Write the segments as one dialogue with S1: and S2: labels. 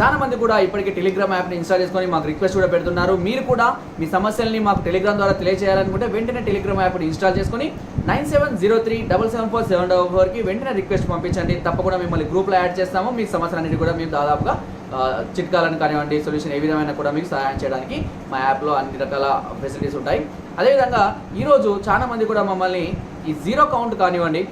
S1: చాలా మంది కూడా ఇప్పటికే టెలిగ్రామ్ యాప్ని ఇన్స్టాల్ చేసుకొని మాకు రిక్వెస్ట్ కూడా పెడుతున్నారు. మీరు కూడా మీ సమస్యల్ని మాకు టెలిగ్రామ్ ద్వారా తెలియజేయాలనుకుంటే వెంటనే టెలిగ్రామ్ యాప్ని ఇన్స్టాల్ చేసుకొని nine seven zero three double seven four seven double ఫోర్కి వెంటనే రిక్వెస్ట్ పంపించండి. తప్పకుండా మిమ్మల్ని గ్రూప్లో యాడ్ చేస్తాము. మీ సమస్యలన్నిటి కూడా మేము దాదాపుగా చిట్కాలను కానివ్వండి సొల్యూషన్ ఏ విధమైన కూడా మీకు సహాయం చేయడానికి మా యాప్లో అన్ని రకాల ఫెసిలిటీస్ ఉంటాయి. అదేవిధంగా ఈరోజు చాలా మంది కూడా మమ్మల్ని ఈ జీరో కౌంట్ కానివ్వండి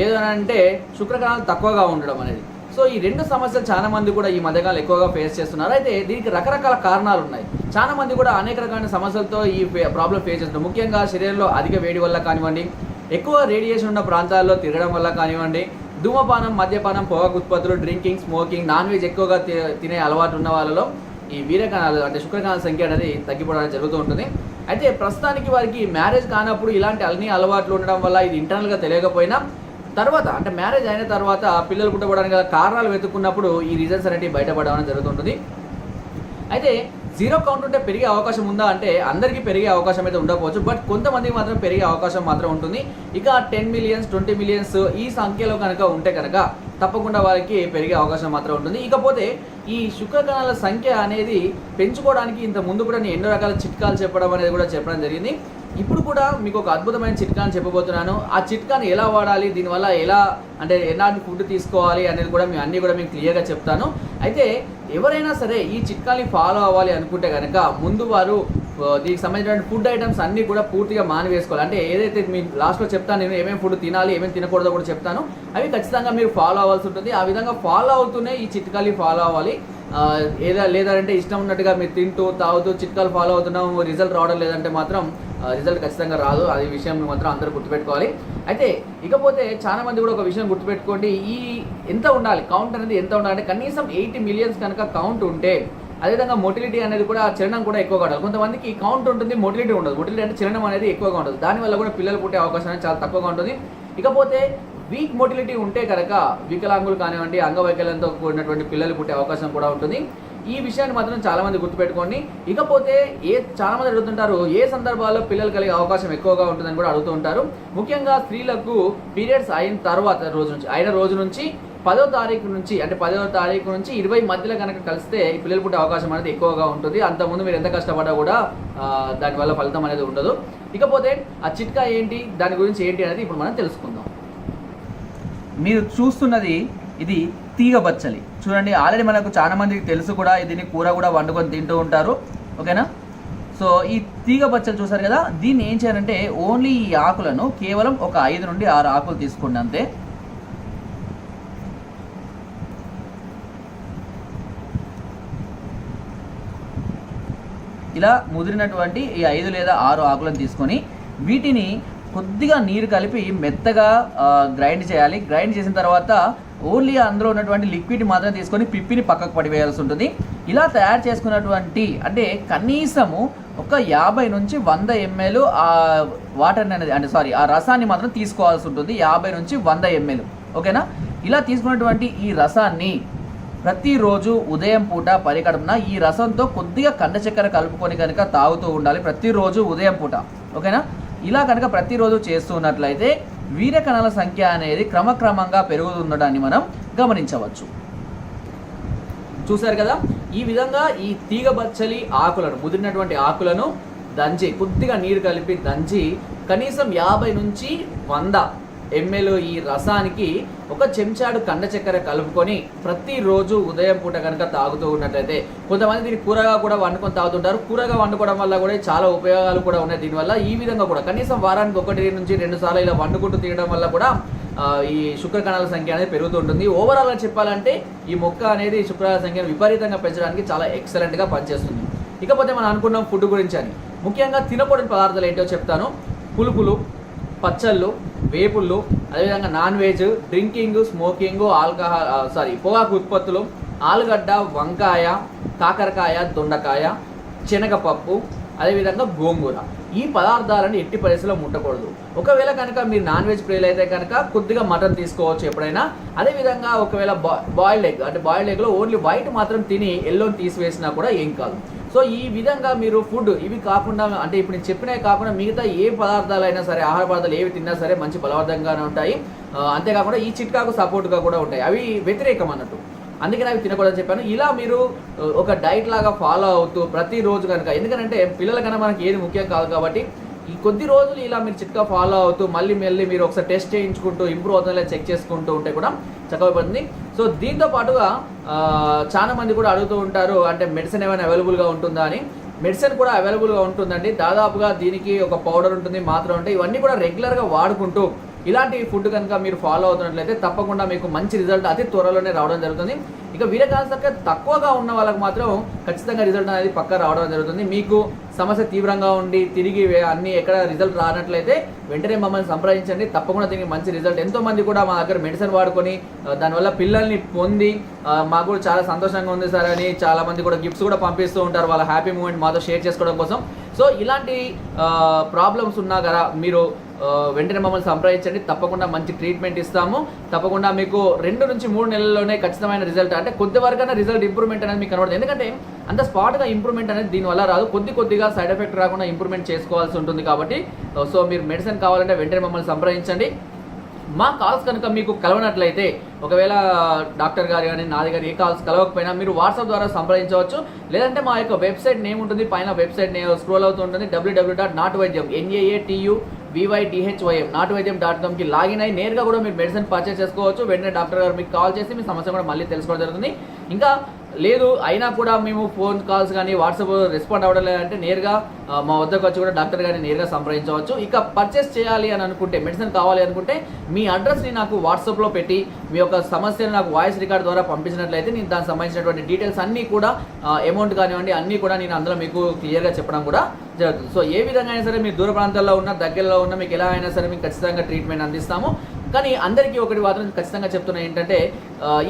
S1: లేదంటే శుక్రకణాలు తక్కువగా ఉండడం అనేది సో ఈ రెండు సమస్యలు చాలా మంది కూడా ఈ మధ్యకాలం ఎక్కువగా ఫేస్ చేస్తున్నారు. అయితే దీనికి రకరకాల కారణాలు ఉన్నాయి. చాలా మంది కూడా అనేక రకమైన సమస్యలతో ఈ ప్రాబ్లం ఫేస్ చేస్తున్నారు. ముఖ్యంగా శరీరంలో అధిక వేడి వల్ల కానివ్వండి ఎక్కువ రేడియేషన్ ఉన్న ప్రాంతాల్లో తిరగడం వల్ల కానివ్వండి ధూమపానం మద్యపానం పొగాకు ఉత్పత్తులు డ్రింకింగ్ స్మోకింగ్ నాన్ వెజ్ ఎక్కువగా తి- తినే అలవాటు ఉన్న వాళ్ళలో ఈ వీరకణాలు అంటే శుక్రకణాల సంఖ్య అనేది తగ్గిపోవడం జరుగుతూ ఉంటుంది. అయితే ప్రస్తుతానికి వారికి మ్యారేజ్ కానప్పుడు ఇలాంటి అన్ని అలవాట్లు ఉండడం వల్ల ఇది ఇంటర్నల్గా తెలియకపోయినా తర్వాత అంటే మ్యారేజ్ అయిన తర్వాత పిల్లలు పుట్టబడడానికి గల కారణాలు వెతుక్కున్నప్పుడు ఈ రీజన్స్ అనేవి బయటపడడం జరుగుతుంటుంది. అయితే జీరో కౌంట్ ఉంటే పెరిగే అవకాశం ఉందా అంటే అందరికీ పెరిగే అవకాశం అయితే ఉండకపోవచ్చు. బట్ కొంతమందికి మాత్రం పెరిగే అవకాశం మాత్రం ఉంటుంది. ఇక టెన్ మిలియన్స్ ట్వంటీ మిలియన్స్ ఈ సంఖ్యలో కనుక ఉంటే కనుక తప్పకుండా వారికి పెరిగే అవకాశం మాత్రం ఉంటుంది. ఇకపోతే ఈ శుక్రకణాల సంఖ్య అనేది పెంచుకోవడానికి ఇంత ముందు కూడా నేను ఎన్నో రకాల చిట్కాలు చెప్పడం అనేది కూడా చెప్పడం జరిగింది. ఇప్పుడు కూడా మీకు ఒక అద్భుతమైన చిట్కాని చెప్పబోతున్నాను. ఆ చిట్కాని ఎలా వాడాలి? దీనివల్ల ఎలా అంటే ఎలాంటి ఫుడ్ తీసుకోవాలి అనేది కూడా మేము అన్నీ కూడా మీకు క్లియర్గా చెప్తాను. అయితే ఎవరైనా సరే ఈ చిట్కాని ఫాలో అవ్వాలి అనుకుంటే కనుక ముందు వారు దీనికి సంబంధించిన ఫుడ్ ఐటమ్స్ అన్నీ కూడా పూర్తిగా మానివేసుకోవాలి. అంటే ఏదైతే మీ లాస్ట్లో చెప్తాను నేను ఏమేమి ఫుడ్ తినాలి ఏమేమి తినకూడదో కూడా చెప్తాను. అవి ఖచ్చితంగా మీరు ఫాలో అవ్వాల్సి ఉంటుంది. ఆ విధంగా ఫాలో అవుతూనే ఈ చిట్కాలు ఫాలో అవ్వాలి. ఆ, ఏదా లేదంటే ఇష్టం ఉన్నట్టుగా మీరు తింటూ తాగుతూ చిట్కాలు ఫాలో అవుతున్నాం రిజల్ట్ రావడం లేదంటే మాత్రం రిజల్ట్ ఖచ్చితంగా రాదు. అది విషయం మాత్రం అందరూ గుర్తుపెట్టుకోవాలి. అయితే ఇకపోతే చాలా మంది కూడా ఒక విషయం గుర్తుపెట్టుకోండి. ఈ ఎంత ఉండాలి? కౌంట్ అనేది ఎంత ఉండాలి? కనీసం ఎయిటీ మిలియన్స్ కనుక కౌంట్ ఉంటే అదేవిధంగా మొటిలిటీ అనేది కూడా చలనం కూడా ఎక్కువగా ఉండాలి. కొంతమందికి కౌంట్ ఉంటుంది మొటిలిటీ ఉండదు. మొటిలిటీ అంటే చలనం అనేది ఎక్కువగా ఉంటుంది దానివల్ల కూడా పిల్లలు పుట్టే అవకాశం అనేది చాలా తక్కువగా ఉంటుంది. ఇకపోతే వీక్ మొటిలిటీ ఉంటే కనుక వికలాంగులు కానివ్వండి అంగవైకల్యంతో కూడినటువంటి పిల్లలు పుట్టే అవకాశం కూడా ఉంటుంది. ఈ విషయాన్ని మాత్రం చాలా మంది గుర్తుపెట్టుకోండి. ఇకపోతే ఏ చాలా మంది అడుగుతుంటారు ఏ సందర్భాల్లో పిల్లలు కలిగే అవకాశం ఎక్కువగా ఉంటుందని కూడా అడుగుతూ ఉంటారు. ముఖ్యంగా స్త్రీలకు పీరియడ్స్ అయిన తర్వాత రోజు నుంచి అయిన రోజు నుంచి పదో తారీఖు నుంచి అంటే పదో తారీఖు నుంచి ఇరవై మధ్యలో కనుక కలిస్తే ఈ పిల్లలు పుట్టే అవకాశం అనేది ఎక్కువగా ఉంటుంది. అంతకుముందు మీరు ఎంత కష్టపడ్డా కూడా దానివల్ల ఫలితం అనేది ఉండదు. ఇకపోతే ఆ చిట్కా ఏంటి దాని గురించి ఏంటి అనేది ఇప్పుడు మనం తెలుసుకుందాం. మీరు చూస్తున్నది ఇది తీగ బచ్చలి చూడండి ఆల్రెడీ మనకు చాలా మందికి తెలుసు కూడా దీన్ని కూర కూడా వండుకొని తింటూ ఉంటారు. ఓకేనా? సో ఈ తీగ బచ్చలు చూసారు కదా దీన్ని ఏం చేయాలంటే ఓన్లీ ఈ ఆకులను కేవలం ఒక ఐదు నుండి ఆరు ఆకులు తీసుకోండి అంతే. ఇలా ముదిరినటువంటి ఈ ఐదు లేదా ఆరు ఆకులను తీసుకొని వీటిని కొద్దిగా నీరు కలిపి మెత్తగా గ్రైండ్ చేయాలి. గ్రైండ్ చేసిన తర్వాత ఓన్లీ అందులో ఉన్నటువంటి లిక్విడ్ మాత్రం తీసుకొని పిప్పిని పక్కకు పడివేయాల్సి ఉంటుంది. ఇలా తయారు చేసుకున్నటువంటి అంటే కనీసము ఒక యాభై నుంచి వంద ఎంఎల్ ఆ వాటర్ని అనేది అంటే సారీ ఆ రసాన్ని మాత్రం తీసుకోవాల్సి ఉంటుంది. యాభై నుంచి వంద ఎంఎల్. ఓకేనా? ఇలా తీసుకున్నటువంటి ఈ రసాన్ని ప్రతిరోజు ఉదయం పూట పరికడమున ఈ రసంతో కొద్దిగా కండ చక్కెర కలుపుకొని కనుక తాగుతూ ఉండాలి. ప్రతిరోజు ఉదయం పూట. ఓకేనా? ఇలా కనుక ప్రతిరోజు చేస్తూ ఉన్నట్లయితే వీర్య కణాల సంఖ్య అనేది క్రమక్రమంగా పెరుగుతుండడాన్ని మనం గమనించవచ్చు. చూశారు కదా? ఈ విధంగా ఈ తీగ బచ్చలి ఆకులను ముదిరినటువంటి ఆకులను దంచి కొద్దిగా నీరు కలిపి దంచి కనీసం యాభై నుంచి వంద ఎమ్మెలో ఈ రసానికి ఒక చెంచాడు కండ చక్కెర కలుపుకొని ప్రతిరోజు ఉదయం పూట కనుక తాగుతూ ఉన్నట్లయితే కొంతమంది దీన్ని కూరగా కూడా వండుకొని తాగుతుంటారు. కూరగా వండుకోవడం వల్ల కూడా చాలా ఉపయోగాలు కూడా ఉన్నాయి. దీనివల్ల ఈ విధంగా కూడా కనీసం వారానికి ఒకటి నుంచి రెండు సార్లు ఇలా వండుకుంటూ తినడం వల్ల కూడా ఈ శుక్రకణాల సంఖ్య అనేది పెరుగుతుంటుంది. ఓవరాల్గా చెప్పాలంటే ఈ మొక్క అనేది శుక్రకణాల సంఖ్యను విపరీతంగా పెంచడానికి చాలా ఎక్సలెంట్గా పనిచేస్తుంది. ఇకపోతే మనం అనుకున్నాం ఫుడ్ గురించి అని. ముఖ్యంగా తినకూడని పదార్థాలు ఏంటో చెప్తాను. పులుపులు పచ్చళ్ళు వేపుళ్ళు అదేవిధంగా non veg drinking smoking alcohol sorry పొగాకు ఉత్పత్తులు ఆలుగడ్డ వంకాయ కాకరకాయ దొండకాయ శనగపప్పు అదేవిధంగా గోంగూర. ఈ పదార్థాలను ఎట్టి పరిస్థితిలో ముట్టకూడదు. ఒకవేళ కనుక మీరు నాన్ వెజ్ ప్రియులు అయితే కనుక కొద్దిగా మటన్ తీసుకోవచ్చు ఎప్పుడైనా. అదేవిధంగా ఒకవేళ బా బాయిల్డ్ ఎగ్ అంటే బాయిల్డ్ ఎగ్లో ఓన్లీ వైట్ మాత్రం తిని ఎల్లోని తీసివేసినా కూడా ఏం కాదు. సో ఈ విధంగా మీరు ఫుడ్ ఇవి కాకుండా అంటే ఇప్పుడు నేను చెప్పినవి కాకుండా మిగతా ఏ పదార్థాలైనా సరే ఆహార పదార్థాలు ఏవి తిన్నా సరే మంచి బలవర్ధంగానే ఉంటాయి. అంతేకాకుండా ఈ చిట్కాకు సపోర్ట్గా కూడా ఉంటాయి. అవి వ్యతిరేకం అన్నట్టు. అందుకని అవి తినకూడదని చెప్పాను. ఇలా మీరు ఒక డైట్ లాగా ఫాలో అవుతూ ప్రతిరోజు కనుక ఎందుకంటే పిల్లలకన్నా మనకి ఏది ముఖ్యం కాదు కాబట్టి ఈ కొద్ది రోజులు ఇలా మీరు చిట్కా ఫాలో అవుతూ మళ్ళీ మళ్ళీ మీరు ఒకసారి టెస్ట్ చేయించుకుంటూ ఇంప్రూవ్ అవుతుందో చెక్ చేసుకుంటూ ఉంటే కూడా చక్కగా పడుతుంది సో దీంతో పాటుగా చాలా మంది కూడా అడుగుతూ ఉంటారు అంటే మెడిసిన్ ఏమైనా అవైలబుల్గా ఉంటుందా అని. మెడిసిన్ కూడా అవైలబుల్గా ఉంటుందండి. దాదాపుగా దీనికి ఒక పౌడర్ ఉంటుంది మాత్రం ఉంటాయి. ఇవన్నీ కూడా రెగ్యులర్గా వాడుకుంటూ ఇలాంటి ఫుడ్ కనుక మీరు ఫాలో అవుతున్నట్లయితే తప్పకుండా మీకు మంచి రిజల్ట్ అతి త్వరలోనే రావడం జరుగుతుంది. ఇక వీరకాల్సక తక్కువగా ఉన్న వాళ్ళకి మాత్రం ఖచ్చితంగా రిజల్ట్ అనేది పక్క రావడం జరుగుతుంది. మీకు సమస్య తీవ్రంగా ఉండి తిరిగి అన్ని ఎక్కడ రిజల్ట్ రానట్లయితే వెంటనే మమ్మల్ని సంప్రదించండి. తప్పకుండా దీనికి మంచి రిజల్ట్ ఎంతో మంది కూడా మా దగ్గర మెడిసిన్ వాడుకొని దానివల్ల పిల్లల్ని పొంది మాకు కూడా చాలా సంతోషంగా ఉంది సార్ అని చాలా మంది కూడా గిఫ్ట్స్ కూడా పంపిస్తూ ఉంటారు. వాళ్ళ హ్యాపీ మూమెంట్ మాతో షేర్ చేసుకోవడం కోసం. సో ఇలాంటి ప్రాబ్లమ్స్ ఉన్నా కదా మీరు వెంటనే మమ్మల్ని సంప్రదించండి. తప్పకుండా మంచి ట్రీట్మెంట్ ఇస్తాము. తప్పకుండా మీకు రెండు నుంచి మూడు నెలల్లోనే ఖచ్చితమైన రిజల్ట్ అంటే కొద్ది వరకైనా రిజల్ట్ ఇంప్రూవ్మెంట్ అనేది మీకు కనబడుతుంది. ఎందుకంటే అంత స్పాట్గా ఇంప్రూవ్మెంట్ అనేది దీనివల్ల రాదు. కొద్ది కొద్దిగా సైడ్ ఎఫెక్ట్ రాకుండా ఇంప్రూవ్మెంట్ చేసుకోవాల్సి ఉంటుంది కాబట్టి సో మీరు మెడిసిన్ కావాలంటే వెంటనే మమ్మల్ని సంప్రదించండి. మా కాల్స్ కనుక మీకు కలవనట్లయితే ఒకవేళ డాక్టర్ గారు కానీ నాది కానీ ఏ కాల్స్ కలవకపోయినా మీరు వాట్సాప్ ద్వారా సంప్రదించవచ్చు. లేదంటే మా యొక్క వెబ్సైట్ నేమ్ ఉంటుంది పైన వెబ్సైట్ నేమ్ స్క్రోల్ అవుతూ ఉంటుంది డబ్ల్యూడబ్ల్యూ డాట్ నాట్ వైద్యం ఎన్ఏఏటియు టీయూ వివైడిహెచ్వైఎం నాటు వైద్యం డాట్ కామ్కి లాగిన్ అయ్యి నేరుగా కూడా మీరు మెడిసిన్ పర్చేస్ చేసుకోవచ్చు. వెంటనే డాక్టర్ గారు మీకు కాల్ చేసి మీ సమస్య కూడా మళ్ళీ తెలుసుకోవడం జరుగుతుంది. ఇంకా లేదు అయినా కూడా మేము ఫోన్ కాల్స్ కానీ వాట్సాప్ రెస్పాండ్ అవ్వడం లేదంటే నేరుగా మా వద్దకు వచ్చి కూడా డాక్టర్ గారిని నేరుగా సంప్రదించవచ్చు. ఇక పర్చేస్ చేయాలి అని అనుకుంటే మెడిసిన్ కావాలి అనుకుంటే మీ అడ్రస్ని నాకు వాట్సాప్లో పెట్టి మీ యొక్క సమస్యను నాకు వాయిస్ రికార్డ్ ద్వారా పంపించినట్లయితే నేను దానికి సంబంధించినటువంటి డీటెయిల్స్ అన్నీ కూడా అమౌంట్ కానివ్వండి అన్నీ కూడా నేను అందులో మీకు క్లియర్గా చెప్పడం కూడా జరుగుతుంది. సో ఏ విధంగా అయినా సరే మీరు దూర ప్రాంతాల్లో ఉన్న దగ్గరలో ఉన్న మీకు ఎలా అయినా సరే మీకు ఖచ్చితంగా ట్రీట్మెంట్ అందిస్తాము. కానీ అందరికీ ఒకటి మాత్రం ఖచ్చితంగా చెప్తున్నా ఏంటంటే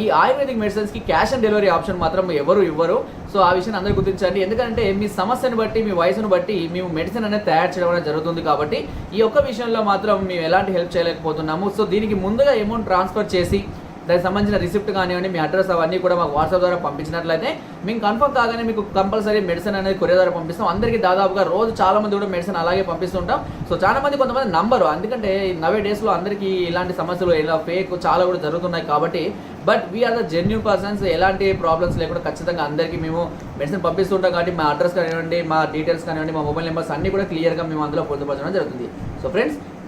S1: ఈ ఆయుర్వేదిక్ మెడిసిన్స్కి క్యాష్ ఆన్ డెలివరీ ఆప్షన్ మాత్రం ఎవరు ఇవ్వరు. సో ఆ విషయాన్ని అందరూ గుర్తించండి. ఎందుకంటే మీ సమస్యను బట్టి మీ వయసును బట్టి మేము మెడిసిన్ అనేది తయారు చేయడం అనేది జరుగుతుంది కాబట్టి ఈ ఒక్క విషయంలో మాత్రం మేము ఎలాంటి హెల్ప్ చేయలేకపోతున్నాము. సో దీనికి ముందుగా అమౌంట్ ట్రాన్స్ఫర్ చేసి దానికి సంబంధించిన రిసిప్ట్ కానివ్వండి మీ అడ్రస్ అవన్నీ కూడా మాకు వాట్సాప్ ద్వారా పంపించినట్లయితే మేము కన్ఫర్మ్ కాగానే మీకు కంపల్సరీ మెడిసిన్ అనేది కొరియర్ ద్వారా పంపిస్తాం. అందరికీ దాదాపుగా రోజు చాలా మంది కూడా మెడిసిన్ అలాగే పంపిస్తుంటాం. సో చాలా మంది కొంతమంది నంబరు ఎందుకంటే నవే డేస్లో అందరికీ ఇలాంటి సమస్యలు ఇలా ఫేక్ చాలా కూడా జరుగుతున్నాయి కాబట్టి but we are the genuine persons ఎలాంటి ప్రాబ్లమ్స్ లేకుండా ఖచ్చితంగా అందరికీ మేము మెడిసిన్ పంపిస్తుంటాం కాబట్టి మా అడ్రస్ కానివ్వండి మా డీటెయిల్స్ కానివ్వండి మా మొబైల్ నెంబర్స్ అన్ని కూడా క్లియర్గా మేము అందులో పొందుపరచడం జరుగుతుంది. So friends